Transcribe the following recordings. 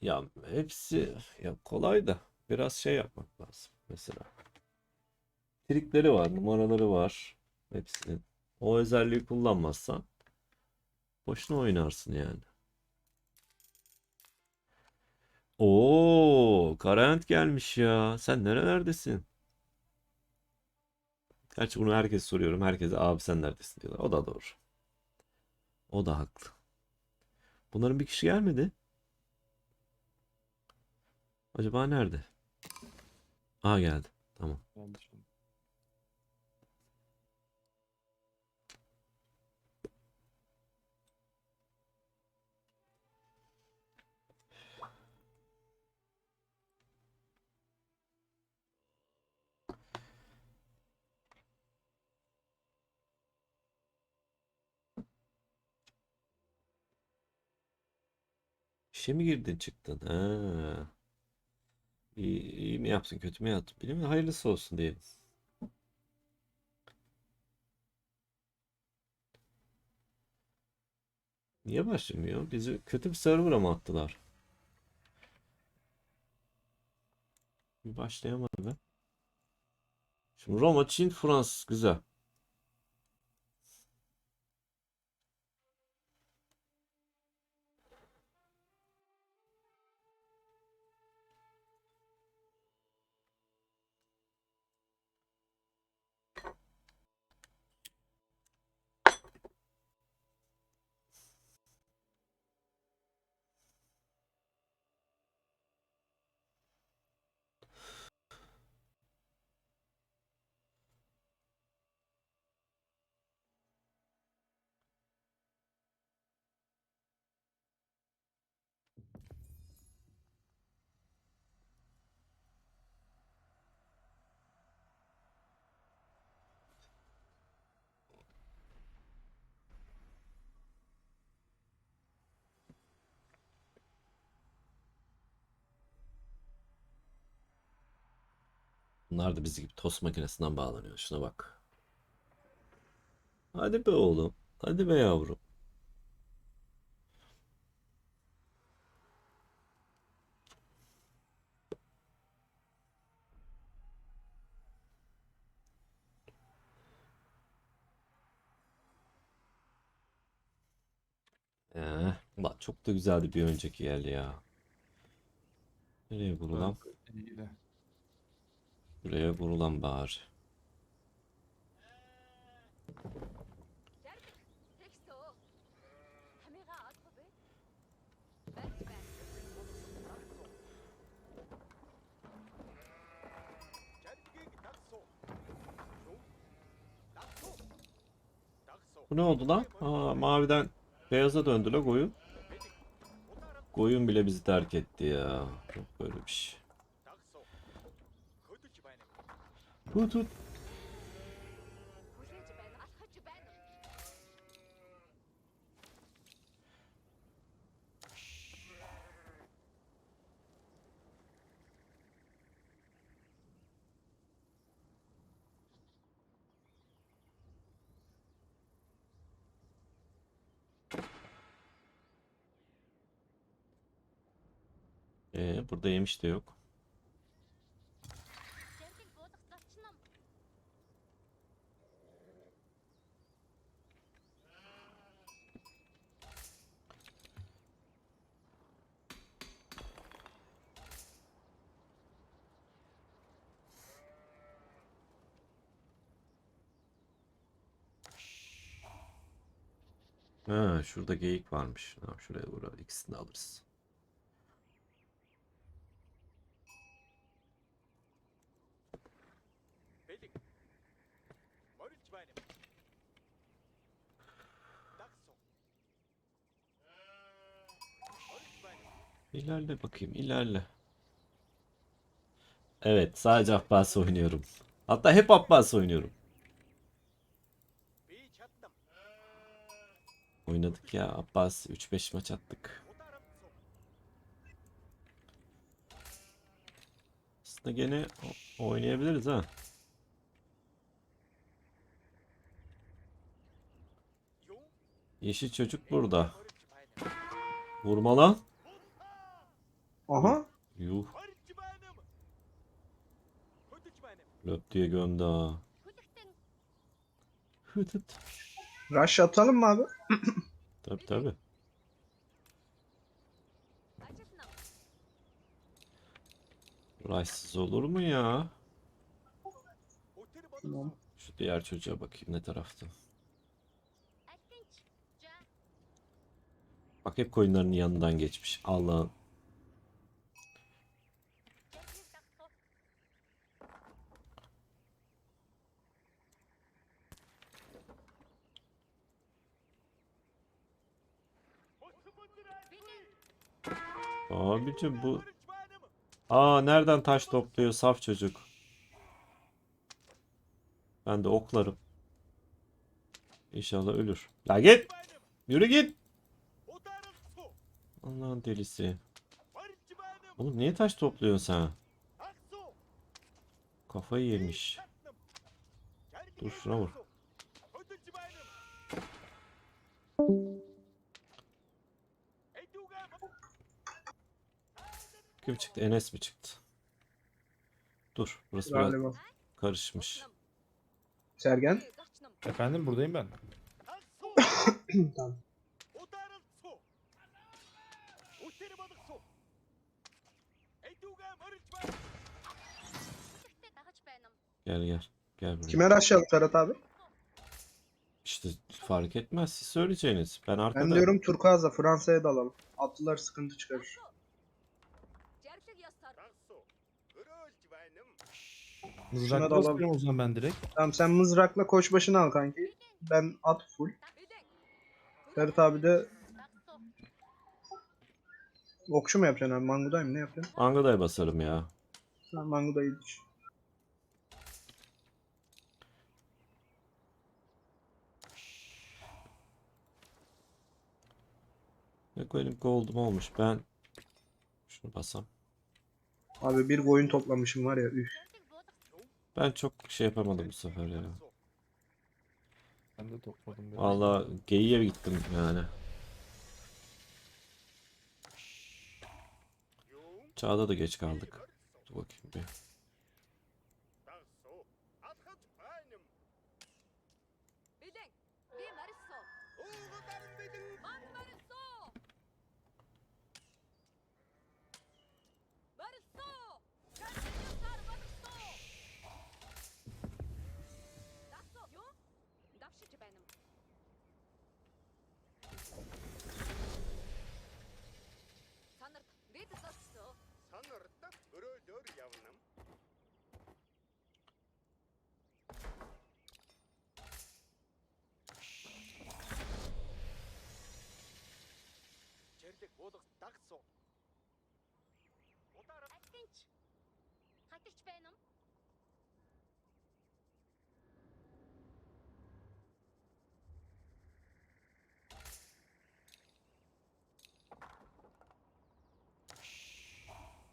Ya hepsi ya kolay da biraz şey yapmak lazım mesela. Trikleri var, numaraları var hepsinin. O özelliği kullanmazsan boşuna oynarsın yani. Oo, Karayant gelmiş ya. Sen nerelerdesin? Gerçi bunu herkes soruyorum. Herkese abi sen neredesin diyorlar. O da doğru. O da haklı. Bunların bir kişi gelmedi. Acaba nerede? Aa geldi. Tamam. Yanlış İşe mi girdin çıktın? Ha. İyi, iyi mi yaptın kötü mü yaptın? Bilmiyorum. Hayırlısı olsun diyelim. Niye başlamıyor? Bizi kötü bir server'a mı attılar? Bir başlayamadı be. Şimdi Roma, Çin, Fransız. Güzel. Bunlar da bizi gibi tost makinesinden bağlanıyor. Şuna bak. Hadi be oğlum. Hadi be yavrum. Eh, ulan çok da güzeldi bir önceki yer ya. Nereye vurulan? İyi. Şuraya vurulan bari. Bu ne oldu lan? Aa, maviden beyaza döndü la koyun. Koyun bile bizi terk etti ya. Yok böyle bir şey. Tut ee, burada yemiş de yok. Şurada geyik varmış. Ha, şuraya vuralım. İkisini de alırız. İlerle bakayım, ilerle. Evet, sadece Abbas oynuyorum. Hatta hep Abbas oynuyorum. Oynadık ya Abbas 3-5 maç attık. Aslında gene oynayabiliriz ha. Yeşil çocuk burada. Vurma lan. Aha. Yuh. Löp diye gömdü ha. Hıtıt. Rush atalım mı abi? tabi tabi. Rush'sız olur mu ya? Tamam. Şu diğer çocuğa bakayım ne tarafta. Bak hep koyunların yanından geçmiş. Allah'ın Abicim bu... Aa nereden taş topluyor saf çocuk. Ben de oklarım. İnşallah ölür. La git. Yürü git. Allah'ın delisi. Oğlum niye taş topluyorsun sen? Kafayı yemiş. Dur şuna vur. Kim çıktı? Enes mi çıktı? Dur. Burası biraz karışmış. Sergen. Efendim buradayım ben. Gel gel. Gel buraya. Kime aşağılık Ferhat abi? İşte fark etmez siz söyleyeceğiniz. Ben arkada. Ben diyorum Turkuaz'a Fransa'ya dalalım. Atlılar sıkıntı çıkarır. Mızrak da alalım. o zaman ben direkt. Tamam sen mızrakla koş başına al kanki. Ben at full. Ferit abi de Okçu mu yapacaksın abi? Manguday mı? Ne yapacaksın? Angada'ya basarım ya. Sen Manguday'ı iç. Yok benim gold'um olmuş. Ben şunu basam. Abi bir koyun toplamışım var ya üf. Ben çok şey yapamadım bu sefer ya. Ben de topladım. Valla geyiğe gittim yani. Çağda da geç kaldık. Dur bakayım bir. Хатагч байна юм.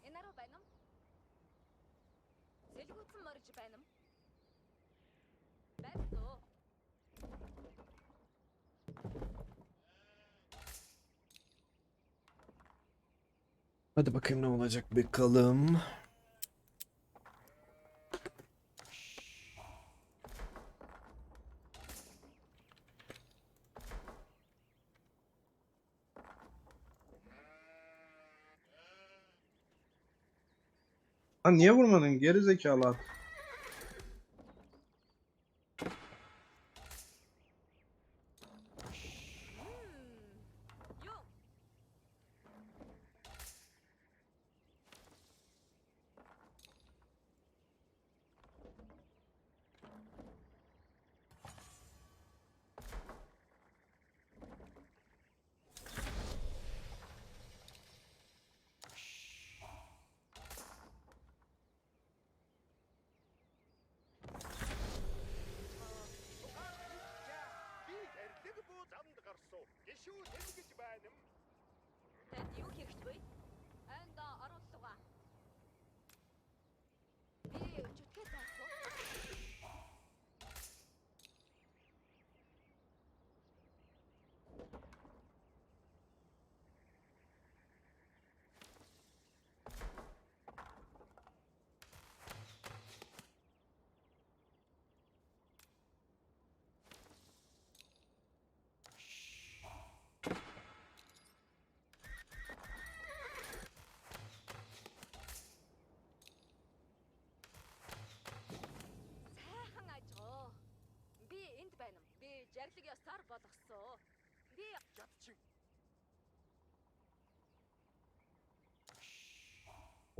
Энаруу байна юм. Сэлгүүцэн морж байна юм. Байна дөө. Hadi bakayım ne olacak bakalım. Ha niye vurmadın? Geri zekalı at. Тоді у хіштви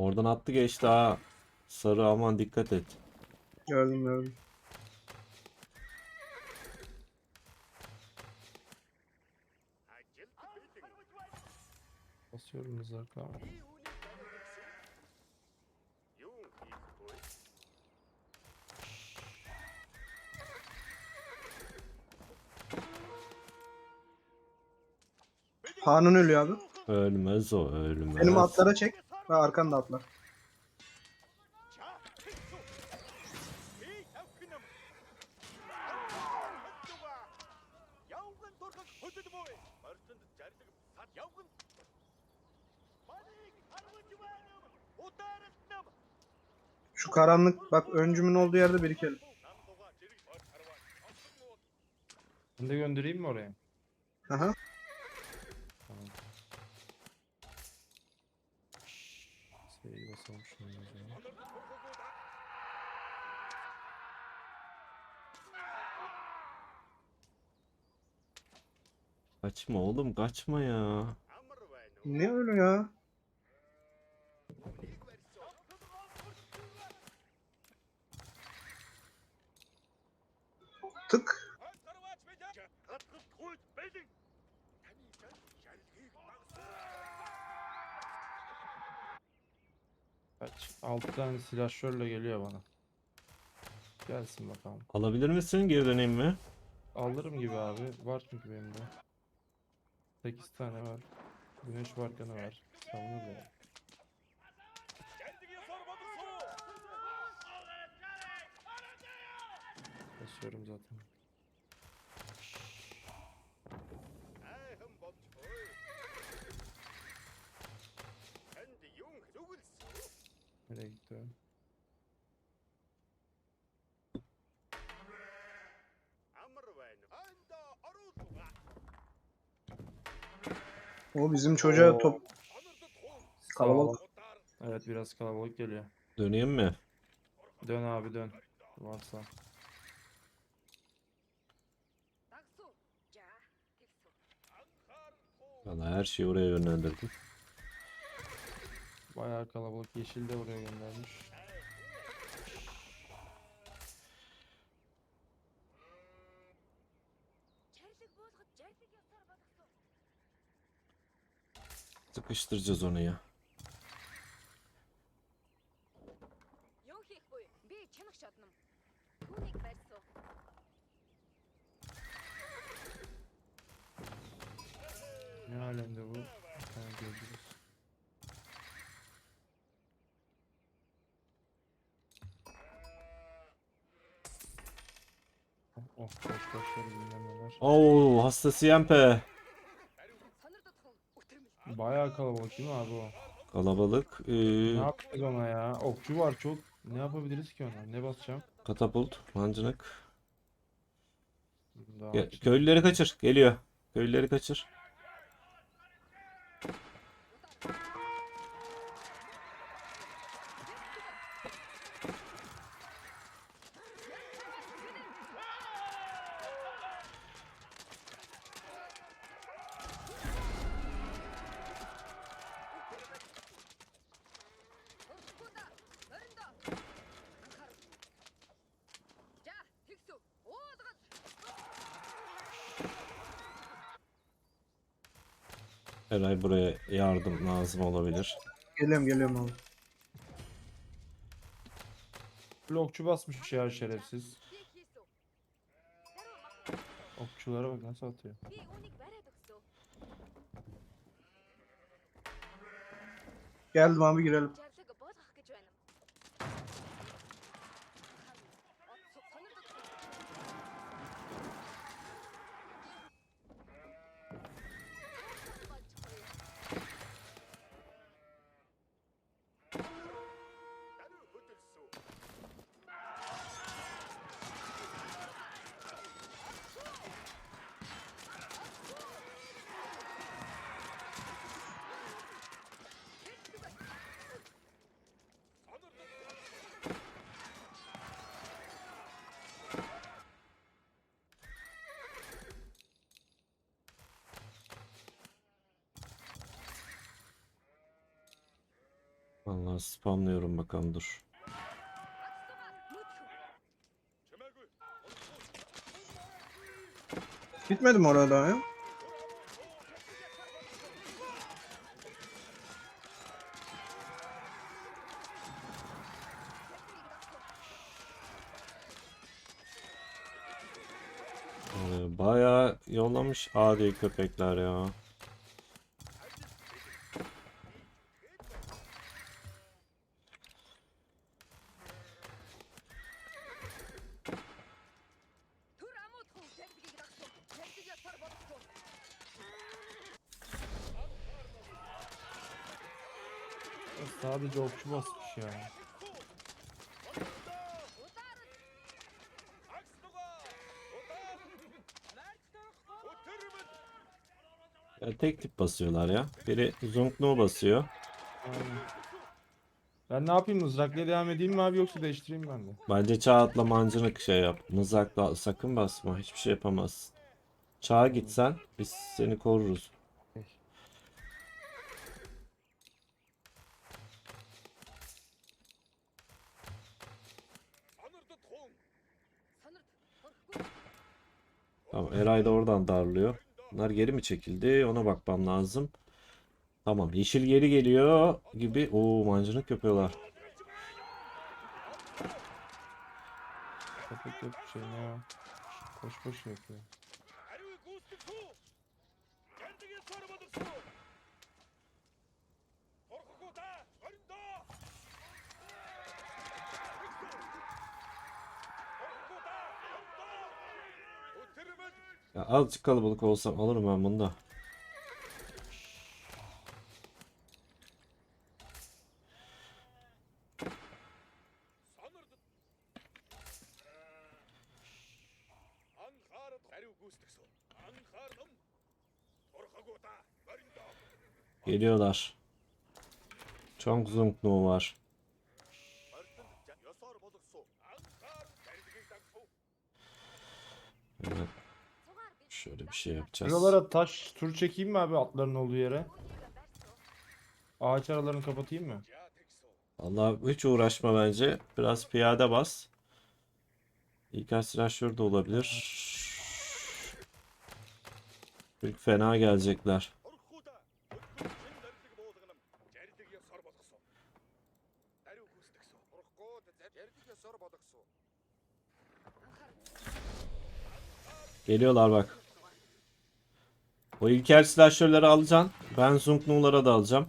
Oradan attı geçti ha. Sarı aman dikkat et. Gördüm gördüm. Basıyorum mızrakla. Hanun ölüyor abi. Ölmez o ölmez. Benim atlara çek. Ve arkan da atlar. Şu karanlık bak öncümün olduğu yerde birikelim. Ben de göndereyim mi oraya? Aha. olmuş. Kaçma oğlum kaçma ya. Ne öyle ya? Tık. Kaç? 6 tane silahşörle geliyor bana. Gelsin bakalım. Alabilir misin? Geri döneyim mi? Alırım gibi abi. Var çünkü benim de. 8 tane var. Güneş barkanı var. Tamam mı? Basıyorum zaten. Nereye gitti o? O bizim çocuğa top kalabalık. Evet biraz kalabalık geliyor. Döneyim mi? Dön abi dön. Varsa. Valla her şeyi oraya yönlendirdim. Bayağı kalabalık. Yeşil de buraya göndermiş. Sıkıştıracağız onu ya. Hasta siempre. Bayağı kalabalık değil mi abi o? Kalabalık. Ee, Ne yapacağız ona ya? Okçu var çok. Ne yapabiliriz ki ona? Ne basacağım? katapult, mancınık. Daha köylüleri kaçır. Geliyor. Köylüleri kaçır. Eray buraya yardım lazım olabilir. Geliyorum geliyorum abi. Blokçu basmış şey ya şerefsiz. Okçulara bak nasıl atıyor. Geldim abi girelim. Vallahi spamlıyorum bakalım dur. Bitmedi mi orada ya? Ee, Bayağı yollamış adi köpekler ya. basmış şey ya? ya tek tip basıyorlar ya. Biri Zongno basıyor. Ben ne yapayım mızrakla devam edeyim mi abi yoksa değiştireyim ben de. Bence Çağat'la mancınık şey yap. Mızrakla sakın basma. Hiçbir şey yapamazsın. Çağ'a gitsen biz seni koruruz. Eray da oradan darlıyor. Bunlar geri mi çekildi? Ona bakmam lazım. Tamam yeşil geri geliyor gibi. Oo mancınık yapıyorlar. Köpek yok bir şey ya. Boş boş yapıyor. Ya azıcık kalabalık olsam alırım ben bunu da. Geliyorlar. Çok zoomknu var. yapacağız. Şuralara taş tur çekeyim mi abi atların olduğu yere? Ağaç aralarını kapatayım mı? Allah hiç uğraşma bence. Biraz piyade bas. İlker silah şurada olabilir. Çünkü fena gelecekler. Geliyorlar bak. O ilkel silahşörleri alacaksın. Ben Zungnu'lara da alacağım.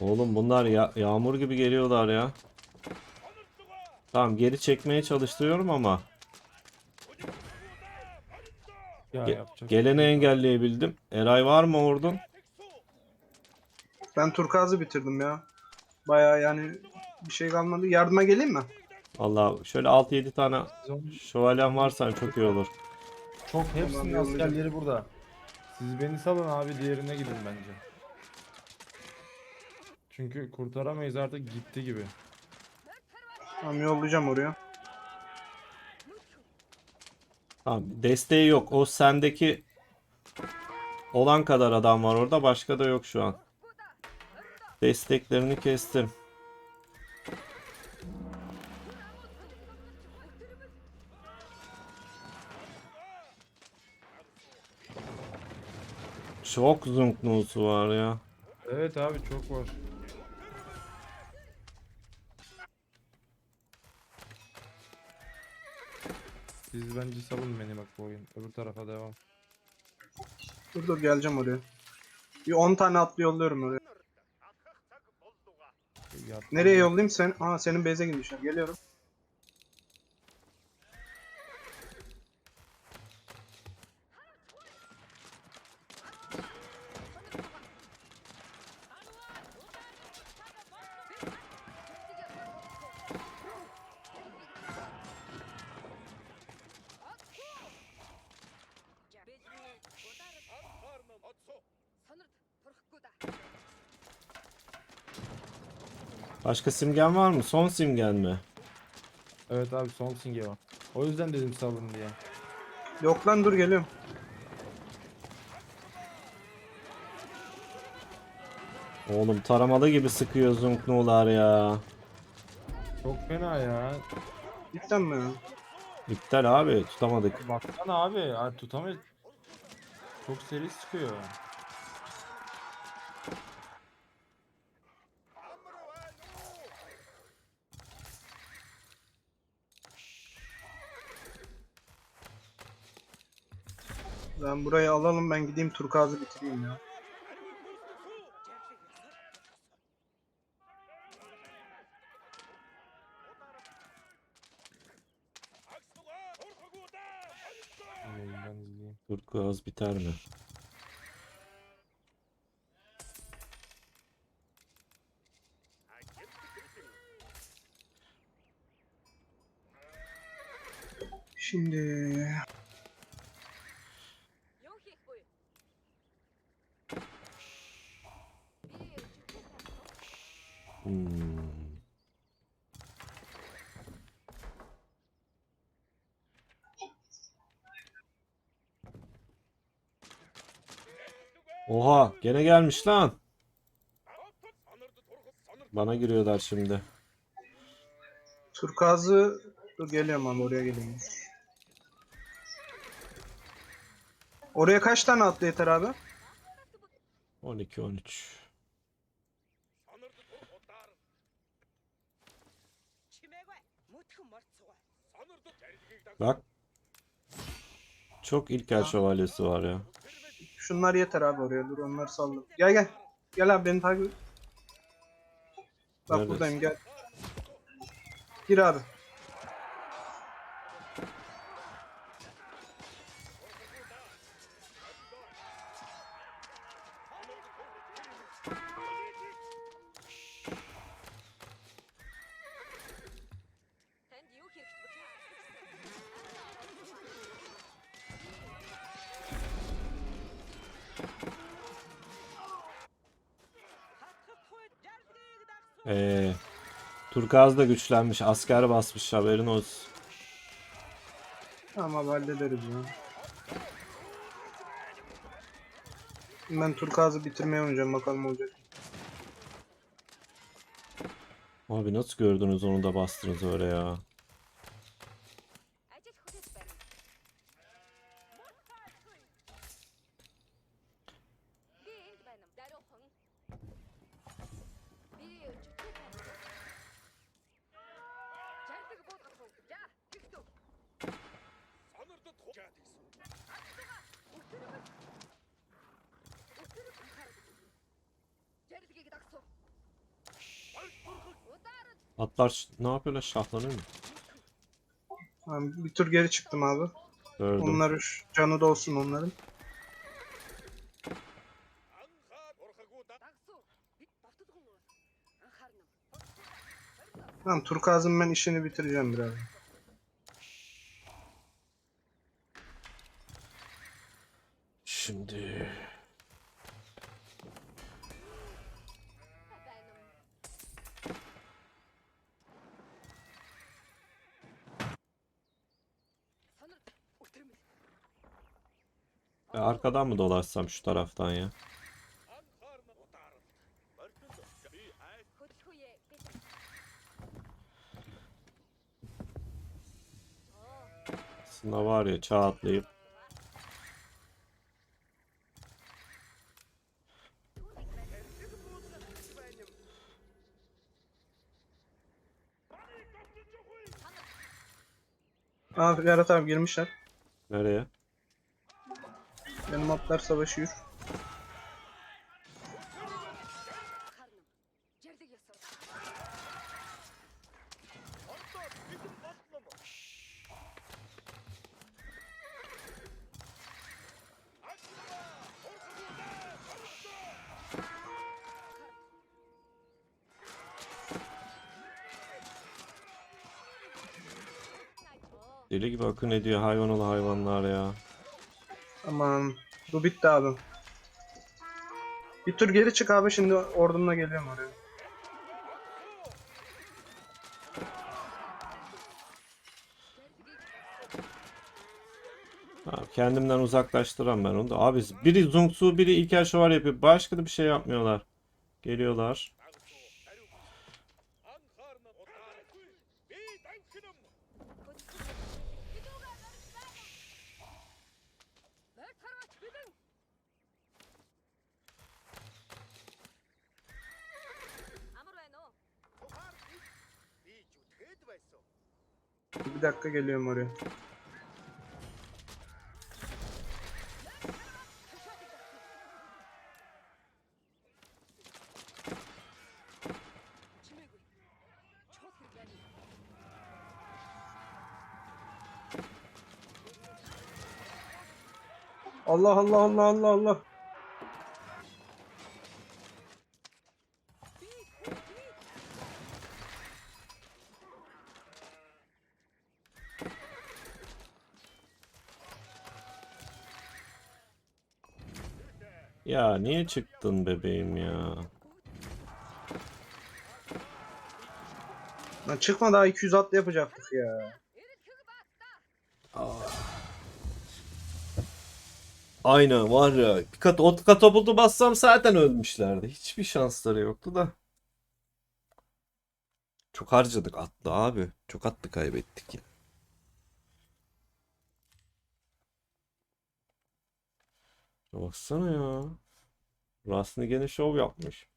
Oğlum bunlar ya yağmur gibi geliyorlar ya. Tamam geri çekmeye çalıştırıyorum ama Ya ge- yapacak. geleni şey engelleyebildim. Eray var mı oradan? Ben turkuazı bitirdim ya. Baya yani bir şey kalmadı. Yardıma geleyim mi? Allah şöyle 6-7 tane şövalyen varsa çok iyi olur. Çok hepsinin Tamam, askerleri burada. Siz beni salın abi diğerine gidin bence. Çünkü kurtaramayız artık gitti gibi. Tamam yollayacağım oraya. Tamam desteği yok. O sendeki olan kadar adam var orada. Başka da yok şu an. Desteklerini kestim. Çok Zungnu'su var ya. Evet abi çok var. Siz bence savun beni bak bu oyun. Öbür tarafa devam. Dur dur geleceğim oraya. Bir 10 tane atlı yolluyorum oraya. Nereye yollayayım sen? Aa senin base'e gidişler. Geliyorum. Başka simgen var mı? Son simgen mi? Evet abi son simge var. O yüzden dedim salın diye. Yok lan dur geliyorum. Oğlum taramalı gibi sıkıyor Zunknular ya. Çok fena ya. Cidden mi? ya? İptal abi tutamadık. Baksana abi. abi tutamayız. Çok seri sıkıyor. Tamam burayı alalım ben gideyim Turkaz'ı bitireyim ya. Turkuaz biter mi? Şimdi Oha gene gelmiş lan. Bana giriyorlar şimdi. Turkazı Dur geliyorum ama oraya geleyim. Oraya kaç tane atlı yeter abi? 12 13. Bak. Çok ilkel şövalyesi var ya. Şunlar yeter abi oraya dur onları saldım. Gel gel. Gel abi beni takip et. Bak Neredesin? buradayım gel. Gir abi. Turkuaz da güçlenmiş. Asker basmış haberin olsun. Tamam hallederiz ya. Ben turkuazı bitirmeye oynayacağım bakalım olacak. Abi nasıl gördünüz onu da bastınız öyle ya. atlar ne yapıyorlar şahlanıyor mu? Bir tur geri çıktım abi. Öldüm. Onları canı da olsun onların. Tamam Turkaz'ın ben işini bitireceğim biraz. Şimdi arkadan mı dolaşsam şu taraftan ya? Aslında var ya çağ atlayıp Aa Ferhat abi girmişler. Nereye? Benim atlar savaşıyor. Deli gibi akın ediyor hayvan hayvanalı hayvanlar ya. Tamam. Bu bitti abi. Bir tur geri çık abi şimdi ordumla geliyorum oraya. Abi kendimden uzaklaştıran ben onu da. Abi biri Zungsu biri İlker Şövalye yapıyor. Başka da bir şey yapmıyorlar. Geliyorlar. Bir dakika geliyorum oraya. Allah Allah Allah Allah Allah. Ya niye çıktın bebeğim ya? Lan çıkma daha 200 atlı yapacaktık ya. Ah. Aynen var ya. Bir kat, ot katapultu bassam zaten ölmüşlerdi. Hiçbir şansları yoktu da. Çok harcadık atlı abi. Çok atlı kaybettik ya. Baksana ya. Rasni gene şov yapmış.